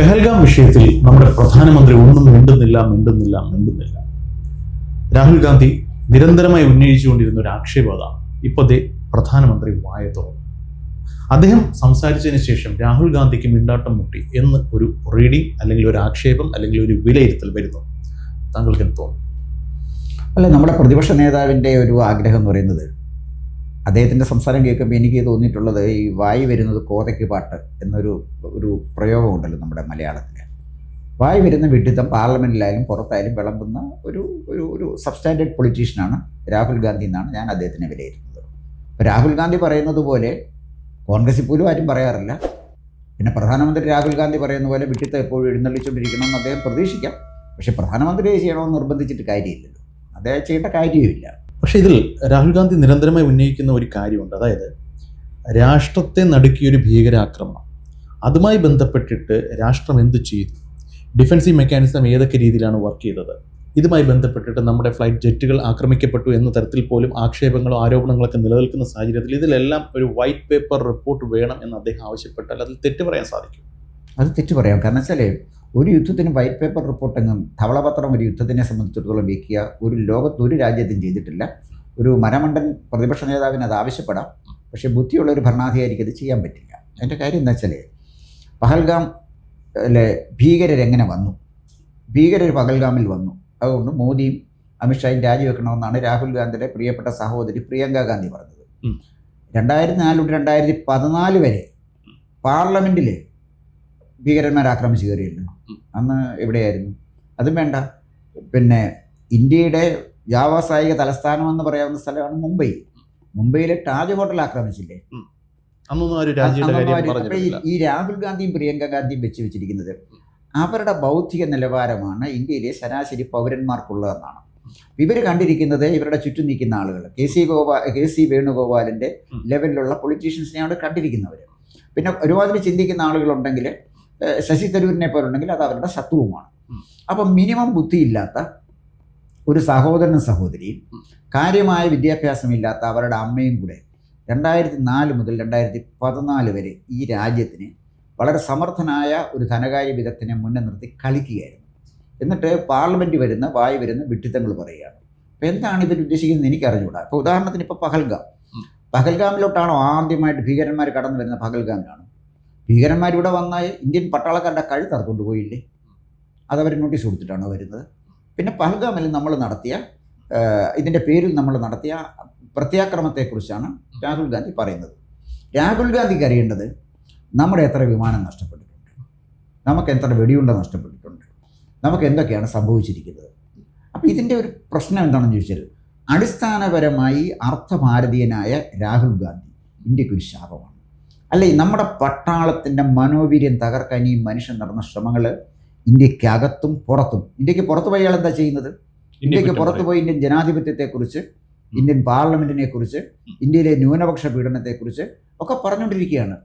പെഹൽഗാം വിഷയത്തിൽ നമ്മുടെ പ്രധാനമന്ത്രി ഒന്നും മിണ്ടുന്നില്ല മിണ്ടുന്നില്ല മിണ്ടുന്നില്ല. രാഹുൽ ഗാന്ധി നിരന്തരമായി ഉന്നയിച്ചുകൊണ്ടിരുന്ന ഒരു ആക്ഷേപത ഇപ്പോഴത്തെ പ്രധാനമന്ത്രി വായ തുറന്നു. അദ്ദേഹം സംസാരിച്ചതിന് ശേഷം രാഹുൽ ഗാന്ധിക്ക് മിണ്ടാട്ടം മുട്ടി എന്ന് ഒരു റീഡിംഗ് അല്ലെങ്കിൽ ഒരു ആക്ഷേപം അല്ലെങ്കിൽ ഒരു വിലയിരുത്തൽ വരുന്നു. താങ്കൾക്ക് എന്ത് തോന്നുന്നു? അല്ല നമ്മുടെ പ്രതിപക്ഷ നേതാവിന്റെ ഒരു ആഗ്രഹം എന്ന് പറയുന്നത് അദ്ദേഹത്തിന്റെ സംസാരം കേൾക്കുമ്പോൾ എനിക്ക് തോന്നിയിട്ടുള്ളത് ഈ വായി വരുന്നത് കോതയ്ക്ക് പാട്ട് എന്നൊരു ഒരു പ്രയോഗമുണ്ടല്ലോ നമ്മുടെ മലയാളത്തിൽ വായി വരുന്ന വിഡിത്തം പാർലമെന്റിലായാലും പുറത്തായാലും വിളമ്പുന്ന ഒരു ഒരു ഒരു സബ്സ്റ്റാൻഡേർഡ് പൊളിറ്റീഷ്യനാണ് രാഹുൽ ഗാന്ധി എന്നാണ് ഞാൻ അദ്ദേഹത്തിനെ വിലയിരുത്തുന്നത്. രാഹുൽ ഗാന്ധി പറയുന്നത് പോലെ കോൺഗ്രസിൽ പോലും ആരും പറയാറില്ല. പിന്നെ പ്രധാനമന്ത്രി രാഹുൽ ഗാന്ധി പറയുന്ന പോലെ വിഡിത്തം എപ്പോഴും എഴുന്നള്ളിച്ചുകൊണ്ടിരിക്കണമെന്ന് അദ്ദേഹം പ്രതീക്ഷിക്കാം. പക്ഷേ പ്രധാനമന്ത്രിയെ ചെയ്യണമെന്ന് നിർബന്ധിച്ചിട്ട് കാര്യമില്ലല്ലോ. അദ്ദേഹം ചെയ്യേണ്ട കാര്യവുമില്ല. പക്ഷെ ഇതിൽ രാഹുൽ ഗാന്ധി നിരന്തരമായി ഉന്നയിക്കുന്ന ഒരു കാര്യമുണ്ട്. അതായത് രാഷ്ട്രത്തെ നടുക്കിയൊരു ഭീകരാക്രമണം. അതുമായി ബന്ധപ്പെട്ടിട്ട് രാഷ്ട്രം എന്ത് ചെയ്തു ഡിഫൻസീവ് മെക്കാനിസം ഏതൊക്കെ രീതിയിലാണ് വർക്ക് ചെയ്തത്? ഇതുമായി ബന്ധപ്പെട്ടിട്ട് നമ്മുടെ ഫ്ലൈറ്റ് ജെറ്റുകൾ ആക്രമിക്കപ്പെട്ടു എന്ന തരത്തിൽ പോലും ആക്ഷേപങ്ങളോ ആരോപണങ്ങളൊക്കെ നിലനിൽക്കുന്ന സാഹചര്യത്തിൽ ഇതിലെല്ലാം ഒരു വൈറ്റ് പേപ്പർ റിപ്പോർട്ട് വേണം എന്ന് അദ്ദേഹം ആവശ്യപ്പെട്ടാൽ അതിൽ തെറ്റ് പറയാൻ സാധിക്കും. അത് തെറ്റ് പറയാം. കാരണം വെച്ചാൽ ഒരു യുദ്ധത്തിന് വൈറ്റ് പേപ്പർ റിപ്പോർട്ടെങ്ങും ധവളപത്രം ഒരു യുദ്ധത്തിനെ സംബന്ധിച്ചിടത്തോളം വയ്ക്കുക ഒരു ലോകത്ത് ഒരു രാജ്യത്തും ചെയ്തിട്ടില്ല. ഒരു മരമണ്ടൻ പ്രതിപക്ഷ നേതാവിന് അത് ആവശ്യപ്പെടാം. പക്ഷേ ബുദ്ധിയുള്ള ഒരു ഭരണാധികാരിക്ക് അത് ചെയ്യാൻ പറ്റില്ല. അതിന്റെ കാര്യം എന്താ വെച്ചാൽ പഹൽഗാം അല്ലെ ഭീകരരെങ്ങനെ വന്നു? ഭീകരർ പഹൽഗാമിൽ വന്നു. അതുകൊണ്ട് മോദിയും അമിത്ഷായും രാജിവെക്കണമെന്നാണ് രാഹുൽ ഗാന്ധിയുടെ പ്രിയപ്പെട്ട സഹോദരി പ്രിയങ്ക ഗാന്ധി പറഞ്ഞത്. രണ്ടായിരത്തി നാല് തൊട്ട് രണ്ടായിരത്തി പതിനാല് വരെ പാർലമെന്റിൽ ഭീകരന്മാർ ആക്രമിച്ചു കയറിയിരുന്നു. അന്ന് എവിടെയായിരുന്നു? അതും വേണ്ട. പിന്നെ ഇന്ത്യയുടെ വ്യാവസായിക തലസ്ഥാനം എന്ന് പറയാവുന്ന സ്ഥലമാണ് മുംബൈ. മുംബൈയിലെ താജ് ഹോട്ടൽ ആക്രമിച്ചില്ലേ? ഈ- രാഹുൽ ഗാന്ധിയും പ്രിയങ്ക ഗാന്ധിയും വെച്ച് വെച്ചിരിക്കുന്നത് അവരുടെ ബൗദ്ധിക നിലവാരമാണ് ഇന്ത്യയിലെ ശരാശരി പൗരന്മാർക്കുള്ളതെന്നാണ്. ഇവർ കണ്ടിരിക്കുന്നത് ഇവരുടെ ചുറ്റും നിൽക്കുന്ന ആളുകൾ K C Gopal K C വേണുഗോപാലിന്റെ ഉം. ലെവലിലുള്ള പൊളിറ്റീഷ്യൻസിനെയാണ് കണ്ടിരിക്കുന്നവർ പിന്നെ ഒരുപാട് ചിന്തിക്കുന്ന ആളുകളുണ്ടെങ്കിൽ ശശി തരൂരിനെ പോലുണ്ടെങ്കിൽ അത് അവരുടെ ശത്രുവുമാണ്. അപ്പം മിനിമം ബുദ്ധിയില്ലാത്ത ഒരു സഹോദരനും സഹോദരിയും. കാര്യമായ വിദ്യാഭ്യാസമില്ലാത്ത അവരുടെ അമ്മയും കൂടെ രണ്ടായിരത്തി നാല് മുതൽ രണ്ടായിരത്തി പതിനാല് വരെ ഈ രാജ്യത്തിന് വളരെ സമർത്ഥനായ ഒരു ധനകാര്യ വിദഗ്ധനെ മുന്നേ നിർത്തി കളിക്കുകയായിരുന്നു. എന്നിട്ട് പാർലമെന്റ് വരുന്ന വായി വരുന്ന വിട്ടിത്തങ്ങൾ പറയുകയാണ്. അപ്പോൾ എന്താണ് ഇവർ ഉദ്ദേശിക്കുന്നത് എനിക്ക് അറിഞ്ഞുകൂടാ ഇപ്പോൾ ഉദാഹരണത്തിന് ഇപ്പോൾ പഹൽഗാം. പഹൽഗാമിലോട്ടാണോ ആദ്യമായിട്ട് ഭീകരന്മാർ കടന്നു വരുന്ന പഹൽഗാമിലാണ്. ഭീകരന്മാർ ഇവിടെ വന്നാൽ ഇന്ത്യൻ പട്ടാളക്കാരുടെ കഴി അറുത്തുകൊണ്ട് പോയില്ലേ? അതവർ നോട്ടീസ് കൊടുത്തിട്ടാണോ വരുന്നത്. പിന്നെ പഹൽഗാമിൽ നമ്മൾ നടത്തിയ ഇതിന്റെ പേരിൽ നമ്മൾ നടത്തിയ പ്രത്യാക്രമത്തെക്കുറിച്ചാണ് രാഹുൽ ഗാന്ധി പറയുന്നത്. രാഹുൽ ഗാന്ധിക്ക് അറിയേണ്ടത് നമ്മുടെ എത്ര വിമാനം നഷ്ടപ്പെട്ടിട്ടുണ്ട്? നമുക്ക് എത്ര വെടിയുണ്ട നഷ്ടപ്പെട്ടിട്ടുണ്ട്? നമുക്ക് എന്തൊക്കെയാണ് സംഭവിച്ചിരിക്കുന്നത്? അപ്പോൾ ഇതിന്റെ ഒരു പ്രശ്നം എന്താണെന്ന് ചോദിച്ചാൽ അടിസ്ഥാനപരമായി അർത്ഥഭാരതീയനായ രാഹുൽ ഗാന്ധി ഇന്ത്യക്കൊരു ശാപമാണ്. അല്ലെ നമ്മുടെ പട്ടാളത്തിന്റെ മനോവീര്യം തകർക്കാൻ ഈ മനുഷ്യൻ നടന്ന ശ്രമങ്ങൾ ഇന്ത്യക്കകത്തും പുറത്തും. ഇന്ത്യയ്ക്ക് പുറത്തു പോയി എന്താ ചെയ്യുന്നത്? ഇന്ത്യയ്ക്ക് പുറത്തു പോയി ഇന്ത്യൻ ജനാധിപത്യത്തെക്കുറിച്ച് ഇന്ത്യൻ പാർലമെന്റിനെ കുറിച്ച് ഇന്ത്യയിലെ ന്യൂനപക്ഷ പീഡനത്തെക്കുറിച്ച് ഒക്കെ പറഞ്ഞുകൊണ്ടിരിക്കുകയാണ്.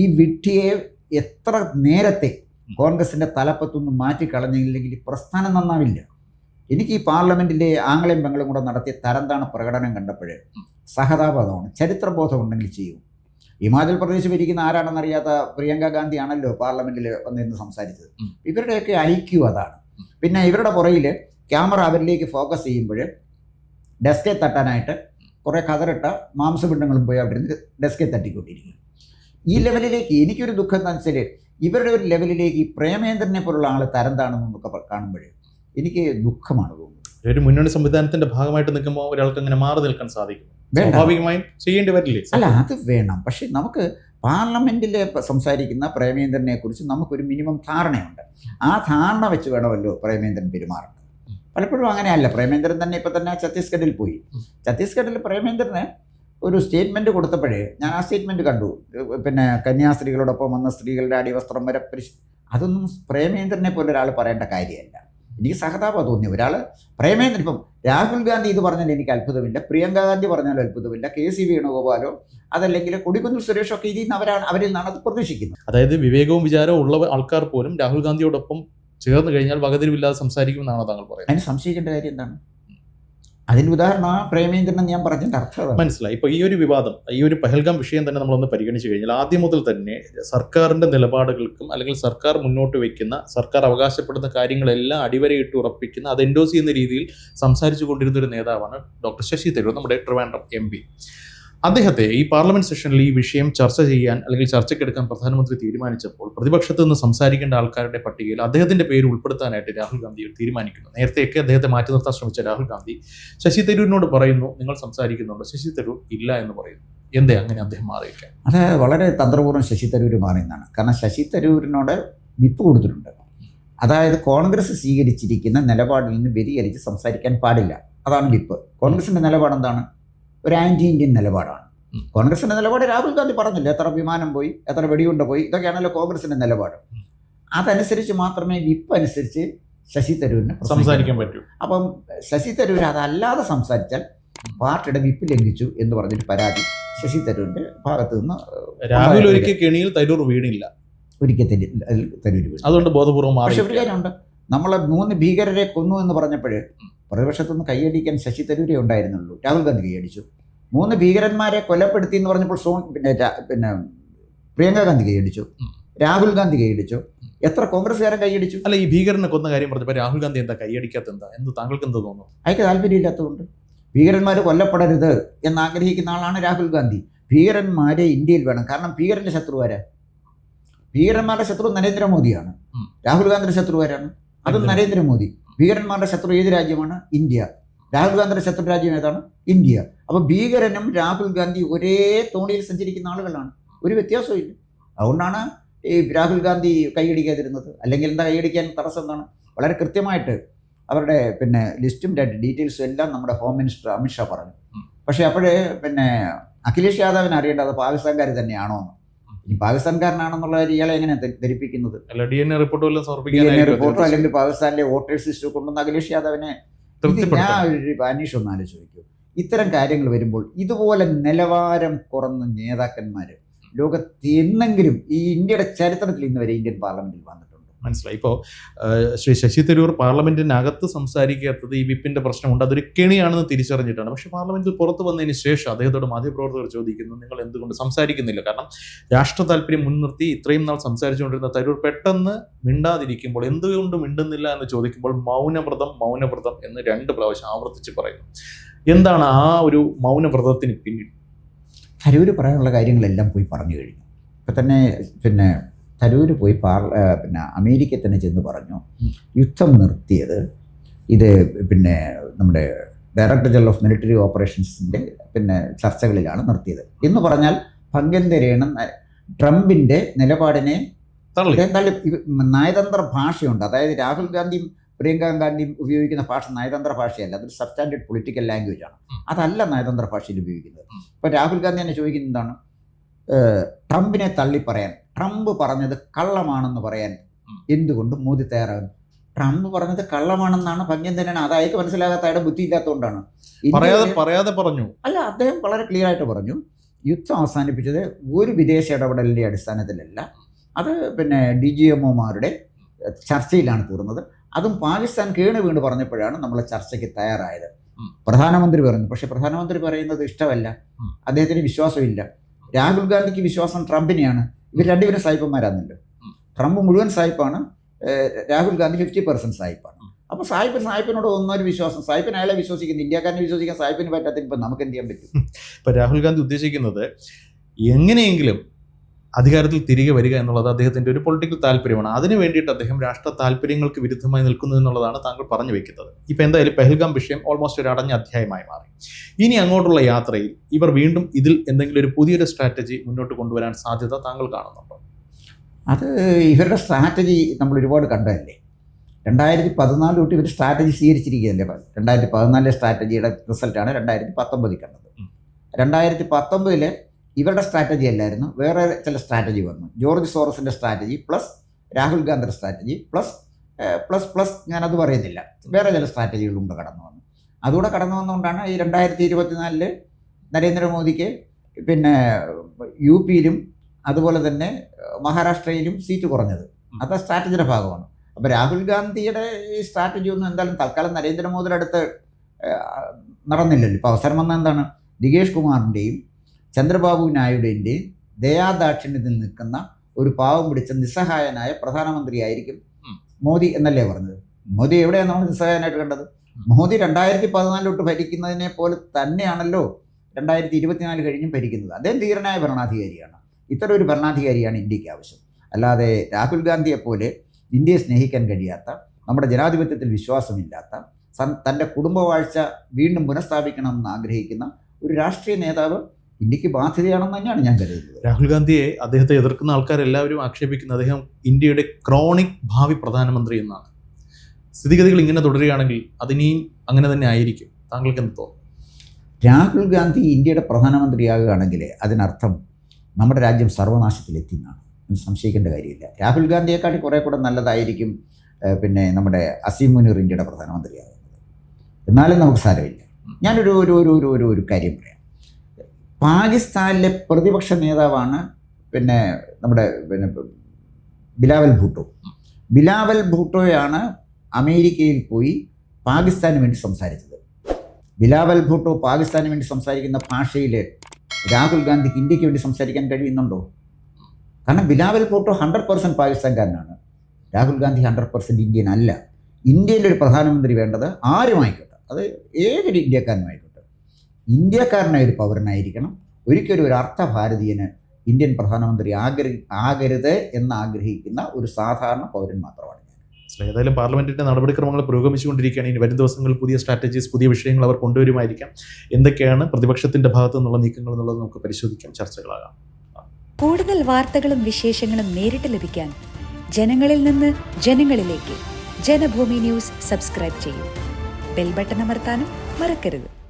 ഈ വിട്ടിയെ എത്ര നേരത്തെ കോൺഗ്രസിന്റെ തലപ്പത്തുനിന്ന് മാറ്റിക്കളഞ്ഞില്ലെങ്കിൽ പ്രസ്ഥാനം നന്നാവില്ല. എനിക്ക് ഈ പാർലമെന്റിലെ ആംഗ്ലയും പെങ്ങളും കൂടെ നടത്തിയ തരംതാണ പ്രകടനം കണ്ടപ്പോഴേ സഹതാപതമാണ് ചരിത്രബോധം ഉണ്ടെങ്കിൽ ചെയ്യൂ. ഹിമാചൽ പ്രദേശ് ഭരിക്കുന്ന ആരാണെന്നറിയാത്ത പ്രിയങ്ക ഗാന്ധി ആണല്ലോ പാർലമെന്റിൽ വന്നിരുന്ന് സംസാരിച്ചത്. ഇവരുടെയൊക്കെ ഐക്യു അതാണ്. പിന്നെ ഇവരുടെ പുറയിൽ ക്യാമറ അവരിലേക്ക് ഫോക്കസ് ചെയ്യുമ്പോൾ ഡെസ്കെ തട്ടാനായിട്ട് കുറേ കതറിട്ട മാംസപിണ്ഡങ്ങളും പോയി അവിടെ നിന്ന് ഡെസ്കെ തട്ടിക്കൊണ്ടിരിക്കും ഈ ലെവലിലേക്ക് എനിക്കൊരു ദുഃഖം എന്താ വെച്ചാൽ ഇവരുടെ ഒരു ലെവലിലേക്ക് ഈ പ്രേമേന്ദ്രനെ പോലുള്ള ആൾ തരം താണെന്നൊക്കെ കാണുമ്പോൾ എനിക്ക് ദുഃഖമാണ് തോന്നുന്നത്. ഒരു മുന്നണി സംവിധാനത്തിന്റെ ഭാഗമായിട്ട് നിൽക്കുമ്പോൾ ഒരാൾക്ക് അങ്ങനെ മാറി നിൽക്കാൻ സാധിക്കും. സ്വാഭാവികമായും ചെയ്യേണ്ടി വരില്ലേ? അല്ല അത് വേണം. പക്ഷെ നമുക്ക് പാർലമെന്റിൽ സംസാരിക്കുന്ന പ്രേമേന്ദ്രനെ കുറിച്ച് നമുക്കൊരു മിനിമം ധാരണയുണ്ട്. ആ ധാരണ വെച്ച് വേണമല്ലോ പ്രേമേന്ദ്രൻ പെരുമാറേണ്ടത് പലപ്പോഴും അങ്ങനെയല്ല. പ്രേമേന്ദ്രൻ തന്നെ ഇപ്പം തന്നെ ഛത്തീസ്ഗഡിൽ പോയി. ഛത്തീസ്ഗഡിൽ പ്രേമേന്ദ്രന് ഒരു സ്റ്റേറ്റ്മെന്റ് കൊടുത്തപ്പോഴേ ഞാൻ ആ സ്റ്റേറ്റ്മെന്റ് കണ്ടു. പിന്നെ കന്യാസ്ത്രീകളോടൊപ്പം വന്ന സ്ത്രീകളുടെ അടിവസ്ത്രം വരെ അതൊന്നും പ്രേമേന്ദ്രനെ പോലെ ഒരാൾ പറയേണ്ട കാര്യമല്ല. എനിക്ക് സഹതാപ തോന്നി ഒരാൾ പ്രേമേന്ദ്രൻ ഇപ്പം രാഹുൽ ഗാന്ധി ഇത് പറഞ്ഞാൽ എനിക്ക് അത്ഭുതമില്ല. പ്രിയങ്ക ഗാന്ധി പറഞ്ഞാലും അത്ഭുതമില്ല. കെ സി വേണുഗോപാലോ അതല്ലെങ്കിൽ കൊടിക്കുന്നിൽ സുരേഷൊക്കെ ഇതിൽ നിന്ന് അവരാണ് അവരിൽ നിന്നാണ് അത് പ്രതീക്ഷിക്കുന്നത്. അതായത് വിവേകവും വിചാരവും ഉള്ള ആൾക്കാർ പോലും രാഹുൽ ഗാന്ധിയോടൊപ്പം ചേർന്ന് കഴിഞ്ഞാൽ വകതിരിവില്ലാതെ സംസാരിക്കുമെന്നാണ് താങ്കൾ പറയുന്നത്? അതിന് സംശയിക്കേണ്ട കാര്യം എന്താണ്? അതിന് ഉദാഹരണം പ്രേമേന്ദ്രൻ എന്ന് ഞാൻ പറഞ്ഞതിന്റെ അർത്ഥം. മനസ്സിലായി ഇപ്പോൾ ഈ ഒരു വിവാദം ഈ ഒരു പഹൽഗാം വിഷയം തന്നെ നമ്മളൊന്ന് പരിഗണിച്ചു കഴിഞ്ഞാൽ ആദ്യം മുതൽ തന്നെ സർക്കാരിന്റെ നിലപാടുകൾക്കും അല്ലെങ്കിൽ സർക്കാർ മുന്നോട്ട് വയ്ക്കുന്ന സർക്കാർ അവകാശപ്പെടുന്ന കാര്യങ്ങളെല്ലാം അടിവരയിട്ട് ഉറപ്പിക്കുന്ന അത് എൻഡോസ് ചെയ്യുന്ന രീതിയിൽ സംസാരിച്ചു കൊണ്ടിരുന്ന ഒരു നേതാവാണ് ഡോക്ടർ ശശി തരൂർ നമ്മുടെ ട്രിവാൻഡ്രം എം അദ്ദേഹത്തെ ഈ പാർലമെന്റ് സെഷനിൽ ഈ വിഷയം ചർച്ച ചെയ്യാൻ അല്ലെങ്കിൽ ചർച്ചയ്ക്കെടുക്കാൻ പ്രധാനമന്ത്രി തീരുമാനിച്ചപ്പോൾ പ്രതിപക്ഷത്ത് നിന്ന് സംസാരിക്കേണ്ട ആൾക്കാരുടെ പട്ടികയിൽ അദ്ദേഹത്തിന്റെ പേര് ഉൾപ്പെടുത്താനായിട്ട് രാഹുൽ ഗാന്ധി തീരുമാനിക്കുന്നു. നേരത്തെയൊക്കെ അദ്ദേഹത്തെ മാറ്റി നിർത്താൻ ശ്രമിച്ച രാഹുൽ ഗാന്ധി ശശി തരൂരിനോട് പറയുന്നു നിങ്ങൾ സംസാരിക്കുന്നുണ്ട് ശശി തരൂർ ഇല്ല എന്ന് പറയുന്നു. എന്തേ അങ്ങനെ അദ്ദേഹം മാറിയിട്ട് അത് വളരെ തന്ത്രപൂർവം ശശി തരൂർ മാറിയെന്നാണ്. കാരണം ശശി തരൂരിനോട് വിപ്പ് കൊടുത്തിട്ടുണ്ട്. അതായത് കോൺഗ്രസ് സ്വീകരിച്ചിരിക്കുന്ന നിലപാടിൽ നിന്ന് വ്യതിചലിച്ച് സംസാരിക്കാൻ പാടില്ല. അതാണ് വിപ്പ്. കോൺഗ്രസിന്റെ നിലപാട് എന്താണ് ഒരു ആന്റി ഇന്ത്യൻ നിലപാടാണ്. കോൺഗ്രസിന്റെ കോൺഗ്രസിന്റെ നിലപാട് രാഹുൽ ഗാന്ധി പറഞ്ഞില്ല? എത്ര വിമാനം പോയി എത്ര വെടിയുണ്ട പോയി? ഇതൊക്കെയാണല്ലോ കോൺഗ്രസിന്റെ നിലപാട്. അതനുസരിച്ച് മാത്രമേ വിപ്പ് അനുസരിച്ച് ശശി തരൂരിന് സംസാരിക്കാൻ പറ്റൂ. അപ്പം ശശി തരൂർ അതല്ലാതെ സംസാരിച്ചാൽ പാർട്ടിയുടെ വിപ്പ് ലംഘിച്ചു എന്ന് പറഞ്ഞിട്ട് പരാതി ശശി തരൂരിന്റെ ഭാഗത്ത് നിന്ന് രാഹുൽ ഒരിക്കൽ കെണിയിൽ തരൂർ വീണില്ല. ഒരിക്കൽ തരൂർ വീണു അതുകൊണ്ട് ബോധപൂർവം പക്ഷെ ഒരു കാര്യമുണ്ട് നമ്മളെ മൂന്ന് ഭീകരരെ കൊന്നു എന്ന് പറഞ്ഞപ്പോൾ പ്രതിപക്ഷത്തുനിന്ന് കൈയടിക്കാൻ ശശി തരൂരേ ഉണ്ടായിരുന്നുള്ളൂ. രാഹുൽ ഗാന്ധി കൈയടിച്ചു. മൂന്ന് ഭീകരന്മാരെ കൊലപ്പെടുത്തി എന്ന് പറഞ്ഞപ്പോൾ സോൺ പിന്നെ പിന്നെ പ്രിയങ്ക ഗാന്ധി കൈയടിച്ചു. രാഹുൽ ഗാന്ധി കൈയടിച്ചു. എത്ര കോൺഗ്രസ്സുകാരൻ കൈയടിച്ചു? അല്ല ഈ ഭീകരനെ കൊന്ന കാര്യം പറഞ്ഞപ്പോൾ രാഹുൽ ഗാന്ധി എന്താ കൈയടിക്കാത്ത എന്താ? എന്ത് താങ്കൾക്ക് എന്ത് തോന്നുന്നു അയക്ക് താല്പര്യമില്ലാത്തതുകൊണ്ട്. ഭീകരന്മാർ കൊല്ലപ്പെടരുത് എന്ന് ആഗ്രഹിക്കുന്ന ആളാണ് രാഹുൽ ഗാന്ധി. ഭീകരന്മാരെ ഇന്ത്യയിൽ വേണം. കാരണം ഭീകരന്റെ ശത്രു ആരാ ഭീകരന്മാരുടെ ശത്രു നരേന്ദ്രമോദിയാണ്. രാഹുൽ ഗാന്ധിയുടെ ശത്രു ആരാണ് അതും നരേന്ദ്ര- നരേന്ദ്രമോദി. ഭീകരന്മാരുടെ ശത്രു ഏത് രാജ്യമാണ്? ഇന്ത്യ. രാഹുൽ ഗാന്ധിയുടെ ശത്രു രാജ്യം ഏതാണ്? ഇന്ത്യ. അപ്പോൾ ഭീകരനും രാഹുൽ ഗാന്ധി ഒരേ തോണിയിൽ സഞ്ചരിക്കുന്ന ആളുകളാണ്. ഒരു വ്യത്യാസവും ഇല്ല അതുകൊണ്ടാണ് ഈ രാഹുൽ ഗാന്ധി കൈയടിക്കാതിരുന്നത്. അല്ലെങ്കിൽ എന്താ കൈയടിക്കാൻ തടസ്സം എന്താണ്? വളരെ കൃത്യമായിട്ട് അവരുടെ പിന്നെ ലിസ്റ്റും ഡീറ്റെയിൽസും എല്ലാം നമ്മുടെ ഹോം മിനിസ്റ്റർ അമിത്ഷാ പറഞ്ഞു. പക്ഷേ അപ്പോഴേ പിന്നെ അഖിലേഷ് യാദവിനെ അറിയേണ്ടത് പാകിസ്ഥാൻകാർ തന്നെയാണോ എന്ന്. ഇനി പാകിസ്ഥാൻകാരനാണെന്നുള്ള ഇയാളെ എങ്ങനെ ധരിപ്പിക്കുന്നത്? അല്ല ഡി എൻ എ റിപ്പോർട്ട് അല്ലെങ്കിൽ പാകിസ്ഥാനിലെ വോട്ടേഴ്സ് ലിസ്റ്റ് കൊണ്ടുവന്ന് അഖിലേഷ് യാദവിനെ ഞാൻ ഒരു ഒന്ന് ആലോചിച്ച് നോക്കൂ ഇത്തരം കാര്യങ്ങൾ വരുമ്പോൾ ഇതുപോലെ നിലവാരം കുറഞ്ഞ നേതാക്കന്മാർ ലോകത്ത് എന്നെങ്കിലും ഈ ഇന്ത്യയുടെ ചരിത്രത്തിൽ ഇന്ന് വരെ ഇന്ത്യൻ പാർലമെന്റിൽ വന്നിട്ടുണ്ട്. മനസ്സിലായി. ഇപ്പോൾ ശ്രീ ശശി തരൂർ പാർലമെന്റിനകത്ത് സംസാരിക്കാത്തത് ഈ വിപ്പിന്റെ പ്രശ്നമുണ്ട്. അതൊരു കെണിയാണെന്ന് തിരിച്ചറിഞ്ഞിട്ടാണ്. പക്ഷേ പാർലമെന്റിൽ പുറത്തു വന്നതിന് ശേഷം അദ്ദേഹത്തോട് മാധ്യമപ്രവർത്തകർ ചോദിക്കുന്നു നിങ്ങൾ എന്തുകൊണ്ട് സംസാരിക്കുന്നില്ല? കാരണം രാഷ്ട്ര താല്പര്യം മുൻനിർത്തി ഇത്രയും നാൾ സംസാരിച്ചുകൊണ്ടിരുന്ന തരൂർ പെട്ടെന്ന് മിണ്ടാതിരിക്കുമ്പോൾ എന്തുകൊണ്ട് മിണ്ടുന്നില്ല എന്ന് ചോദിക്കുമ്പോൾ മൗനവ്രതം മൗനവ്രതം എന്ന് രണ്ട് പ്രാവശ്യം ആവർത്തിച്ച് പറയുന്നു. എന്താണ് ആ ഒരു മൗനവ്രതത്തിന് പിന്നിൽ? തരൂർ പറയാനുള്ള കാര്യങ്ങളെല്ലാം പോയി പറഞ്ഞു കഴിഞ്ഞു. ഇപ്പം തന്നെ പിന്നെ തരൂര് പോയി പാർ പിന്നെ അമേരിക്കയിൽ തന്നെ ചെന്ന് പറഞ്ഞു. യുദ്ധം നിർത്തിയത് ഇത് പിന്നെ നമ്മുടെ ഡയറക്ടർ ജനറൽ ഓഫ് മിലിറ്ററി ഓപ്പറേഷൻസിന്റെ പിന്നെ ചർച്ചകളിലാണ് നിർത്തിയത്. എന്ന് പറഞ്ഞാൽ ഭംഗ്യന്തരേണ് ട്രംപിന്റെ നിലപാടിനെ തള്ളി. നയതന്ത്ര ഭാഷയുണ്ട്. അതായത് രാഹുൽ ഗാന്ധിയും പ്രിയങ്ക ഗാന്ധിയും ഉപയോഗിക്കുന്ന ഭാഷ നയതന്ത്ര ഭാഷയല്ല. അതൊരു സബ്സ്റ്റാൻഡേർഡ് പൊളിറ്റിക്കൽ ലാംഗ്വേജ് ആണ്. അതല്ല നയതന്ത്ര ഭാഷയിൽ ഉപയോഗിക്കുന്നത്. ഇപ്പം രാഹുൽ ഗാന്ധി തന്നെ ചോദിക്കുന്നത് എന്താണ്? ട്രംപിനെ തള്ളി പറയാൻ ട്രംപ് പറഞ്ഞത് കള്ളമാണെന്ന് പറയാൻ. എന്തുകൊണ്ട് മോദി തയ്യാറാകും ട്രംപ് പറഞ്ഞത് കള്ളമാണെന്നാണ് ഭംഗ്യം തന്നെയാണ്. അത് അയാൾക്ക് മനസ്സിലാകാത്ത അയാളുടെ ബുദ്ധി ഇല്ലാത്തതുകൊണ്ടാണ് പറയാതെ പറഞ്ഞു. അല്ല അദ്ദേഹം വളരെ ക്ലിയർ ആയിട്ട് പറഞ്ഞു. യുദ്ധം അവസാനിപ്പിച്ചത് ഒരു വിദേശ ഇടപെടലിന്റെ അടിസ്ഥാനത്തിലല്ല. അത് പിന്നെ ഡി ജി എം ഒമാരുടെ ചർച്ചയിലാണ് തീർന്നത്. അതും പാകിസ്ഥാൻ കേണു വീണ് പറഞ്ഞപ്പോഴാണ് നമ്മൾ ചർച്ചയ്ക്ക് തയ്യാറായത്. പ്രധാനമന്ത്രി പറഞ്ഞു. പക്ഷേ പ്രധാനമന്ത്രി പറയുന്നത് ഇഷ്ടമല്ല. അദ്ദേഹത്തിന് വിശ്വാസമില്ല. രാഹുൽ ഗാന്ധിക്ക് വിശ്വാസം ട്രംപിനെയാണ്. ഇവർ രണ്ടുപേരും സായിപ്പന്മാരാണല്ലോ. ട്രംപ് മുഴുവൻ സായിപ്പാണ്. രാഹുൽ ഗാന്ധി ഫിഫ്റ്റി പെർസെന്റ് സായിപ്പാണ്. അപ്പോൾ സായിപ്പ് സായിപ്പിനോട് ഒന്നൊരു വിശ്വാസം. സായിപ്പൻ അയാളെ വിശ്വസിക്കുന്നു. ഇന്ത്യക്കാരനെ വിശ്വസിക്കാൻ സായിപ്പിന് പറ്റാത്ത ഇപ്പം നമുക്ക് എന്ത് ചെയ്യാൻ പറ്റും? ഇപ്പൊ രാഹുൽ ഗാന്ധി ഉദ്ദേശിക്കുന്നത് എങ്ങനെയെങ്കിലും അധികാരത്തിൽ തിരികെ വരിക എന്നുള്ളത് അദ്ദേഹത്തിന്റെ ഒരു പൊളിറ്റിക്കൽ താല്പര്യമാണ്. അതിനു വേണ്ടിയിട്ട് അദ്ദേഹം രാഷ്ട്ര താല്പര്യങ്ങൾക്ക് വിരുദ്ധമായി നിൽക്കുന്നു എന്നുള്ളതാണ് താങ്കൾ പറഞ്ഞു വെക്കുന്നത്. ഇപ്പോൾ എന്തായാലും പെഹൽഗാം വിഷയം ഓൾമോസ്റ്റ് ഒരു അടഞ്ഞ അധ്യായമായി മാറി. ഇനി അങ്ങോട്ടുള്ള യാത്രയിൽ ഇവർ വീണ്ടും ഇതിൽ എന്തെങ്കിലും ഒരു പുതിയൊരു സ്ട്രാറ്റജി മുന്നോട്ട് കൊണ്ടുവരാൻ സാധ്യത താങ്കൾ കാണുന്നുണ്ടോ? അത് ഇവരുടെ സ്ട്രാറ്റജി നമ്മൾ ഒരുപാട് കണ്ടതല്ലേ? രണ്ടായിരത്തി പതിനാല് തൊട്ട് ഇവർ സ്ട്രാറ്റജി സ്വീകരിച്ചിരിക്കുകയല്ലേ? രണ്ടായിരത്തി പതിനാലിലെ സ്ട്രാറ്റജിയുടെ റിസൾട്ടാണ് രണ്ടായിരത്തി പത്തൊമ്പതിൽ കണ്ടത്. രണ്ടായിരത്തി പത്തൊമ്പതിലെ ഇവരുടെ സ്ട്രാറ്റജി അല്ലായിരുന്നു. വേറെ ചില സ്ട്രാറ്റജി വന്നു. ജോർജ് സോറസിന്റെ സ്ട്രാറ്റജി പ്ലസ് രാഹുൽ ഗാന്ധിയുടെ സ്ട്രാറ്റജി പ്ലസ് പ്ലസ് പ്ലസ് ഞാനത് പറയുന്നില്ല. വേറെ ചില സ്ട്രാറ്റജികളും കൂടെ കടന്നു വന്നു. അതുകൂടെ കടന്നു വന്നുകൊണ്ടാണ് ഈ രണ്ടായിരത്തി ഇരുപത്തിനാലിൽ നരേന്ദ്രമോദിക്ക് പിന്നെ യു പിയിലും അതുപോലെ തന്നെ മഹാരാഷ്ട്രയിലും സീറ്റ് കുറഞ്ഞത്. അത് സ്ട്രാറ്റജിയുടെ ഭാഗമാണ്. അപ്പോൾ രാഹുൽ ഗാന്ധിയുടെ ഈ സ്ട്രാറ്റജി ഒന്നും എന്തായാലും തൽക്കാലം നരേന്ദ്രമോദിയുടെ അടുത്ത് നടന്നില്ലല്ലോ. ഇപ്പോൾ അവസരം വന്ന എന്താണ്? നികേഷ് കുമാറിന്റെയും ചന്ദ്രബാബു നായിഡുവിന്റെയും ദയാദാക്ഷിണ്യത്തിൽ നിൽക്കുന്ന ഒരു പാവം പിടിച്ച നിസ്സഹായനായ പ്രധാനമന്ത്രിയായിരിക്കും. മോദി എന്നല്ലേ പറഞ്ഞത്? മോദി എവിടെയാണ് നമ്മൾ നിസ്സഹായനായിട്ട് കണ്ടത്? മോദി രണ്ടായിരത്തി പതിനാലിലോട്ട് ഭരിക്കുന്നതിനെ പോലെ തന്നെയാണല്ലോ രണ്ടായിരത്തി ഇരുപത്തിനാല് കഴിഞ്ഞും ഭരിക്കുന്നത്. അദ്ദേഹം ധീരനായ ഭരണാധികാരിയാണ്. ഇത്തരം ഒരു ഭരണാധികാരിയാണ് ഇന്ത്യയ്ക്ക് ആവശ്യം. അല്ലാതെ രാഹുൽ ഗാന്ധിയെ പോലെ ഇന്ത്യയെ സ്നേഹിക്കാൻ കഴിയാത്ത നമ്മുടെ ജനാധിപത്യത്തിൽ വിശ്വാസമില്ലാത്ത സൻ- തന്റെ കുടുംബവാഴ്ച വീണ്ടും പുനഃസ്ഥാപിക്കണമെന്ന് ആഗ്രഹിക്കുന്ന ഒരു രാഷ്ട്രീയ നേതാവ് ഇന്ത്യയ്ക്ക് ബാധ്യതയാണെന്ന് തന്നെയാണ് ഞാൻ കരുതുന്നത്. രാഹുൽ ഗാന്ധിയെ അദ്ദേഹത്തെ എതിർക്കുന്ന ആൾക്കാരെല്ലാവരും ആക്ഷേപിക്കുന്ന അദ്ദേഹം ഇന്ത്യയുടെ ക്രോണിക് ഭാവി പ്രധാനമന്ത്രി എന്നാണ്. സ്ഥിതിഗതികൾ ഇങ്ങനെ തുടരുകയാണെങ്കിൽ അതിനിയും അങ്ങനെ തന്നെ ആയിരിക്കും. താങ്കൾക്ക് എന്ത് തോന്നുന്നു? രാഹുൽ ഗാന്ധി ഇന്ത്യയുടെ പ്രധാനമന്ത്രിയാകുകയാണെങ്കിൽ അതിനർത്ഥം നമ്മുടെ രാജ്യം സർവനാശത്തിലെത്തി എന്നാണ്. സംശയിക്കേണ്ട കാര്യമില്ല. രാഹുൽ ഗാന്ധിയെക്കാട്ടി കുറേ കൂടെ നല്ലതായിരിക്കും പിന്നെ നമ്മുടെ അസീം മുനീർ ഇന്ത്യയുടെ പ്രധാനമന്ത്രിയാകുന്നത്. എന്നാലും നമുക്ക് സാരമില്ല. ഞാനൊരു ഒരു ഒരു ഒരു ഒരു കാര്യം പറയാം. പാകിസ്ഥാനിലെ പ്രതിപക്ഷ നേതാവാണ് പിന്നെ നമ്മുടെ പിന്നെ ബിലാവൽ ഭൂട്ടോ. ബിലാവൽ ഭൂട്ടോയാണ് അമേരിക്കയിൽ പോയി പാകിസ്ഥാന് വേണ്ടി സംസാരിച്ചത്. ബിലാവൽ ഭൂട്ടോ പാകിസ്ഥാന് വേണ്ടി സംസാരിക്കുന്ന ഭാഷയിൽ രാഹുൽ ഗാന്ധിക്ക് ഇന്ത്യയ്ക്ക് വേണ്ടി സംസാരിക്കാൻ കഴിയുന്നുണ്ടോ? കാരണം Bilawal Bhutto hundred percent പാകിസ്ഥാൻകാരനാണ്. Rahul Gandhi hundred percent Indian അല്ല. ഇന്ത്യയിലെ ഒരു പ്രധാനമന്ത്രി വേണ്ടത് ആരുമായിക്കോട്ടെ അത് ഏതൊരു ഇന്ത്യക്കാരനുമായിക്കോട്ടെ ഇന്ത്യക്കാരനായ ഒരു പൗരനായിരിക്കണം. ഒരിക്കലും ഒരു അർത്ഥ ഭാരതീയന് ഇന്ത്യൻ പ്രധാനമന്ത്രി ആഗ്രഹി ആകരുത് എന്ന് ആഗ്രഹിക്കുന്ന ഒരു സാധാരണ പൗരൻ മാത്രമാണ്. ഏതായാലും പാർലമെന്റിന്റെ നടപടിക്രമങ്ങൾ പുരോഗമിച്ചുകൊണ്ടിരിക്കുകയാണ്. ഇനി വരും ദിവസങ്ങളിൽ പുതിയ സ്ട്രാറ്റജീസ് പുതിയ വിഷയങ്ങൾ അവർ കൊണ്ടുവരുമായിരിക്കാം. എന്തൊക്കെയാണ് പ്രതിപക്ഷത്തിന്റെ ഭാഗത്തു നിന്നുള്ള നീക്കങ്ങൾ എന്നുള്ളത് നമുക്ക് പരിശോധിക്കാം. ചർച്ചകളാകാം. കൂടുതൽ വാർത്തകളും വിശേഷങ്ങളും നേരിട്ട് ലഭിക്കാൻ ജനങ്ങളിൽ നിന്ന് ജനങ്ങളിലേക്ക് ജനഭൂമി ന്യൂസ് സബ്സ്ക്രൈബ് ചെയ്യൂ. ബെൽ ബട്ടൺ അമർത്താനും മറക്കരുത്.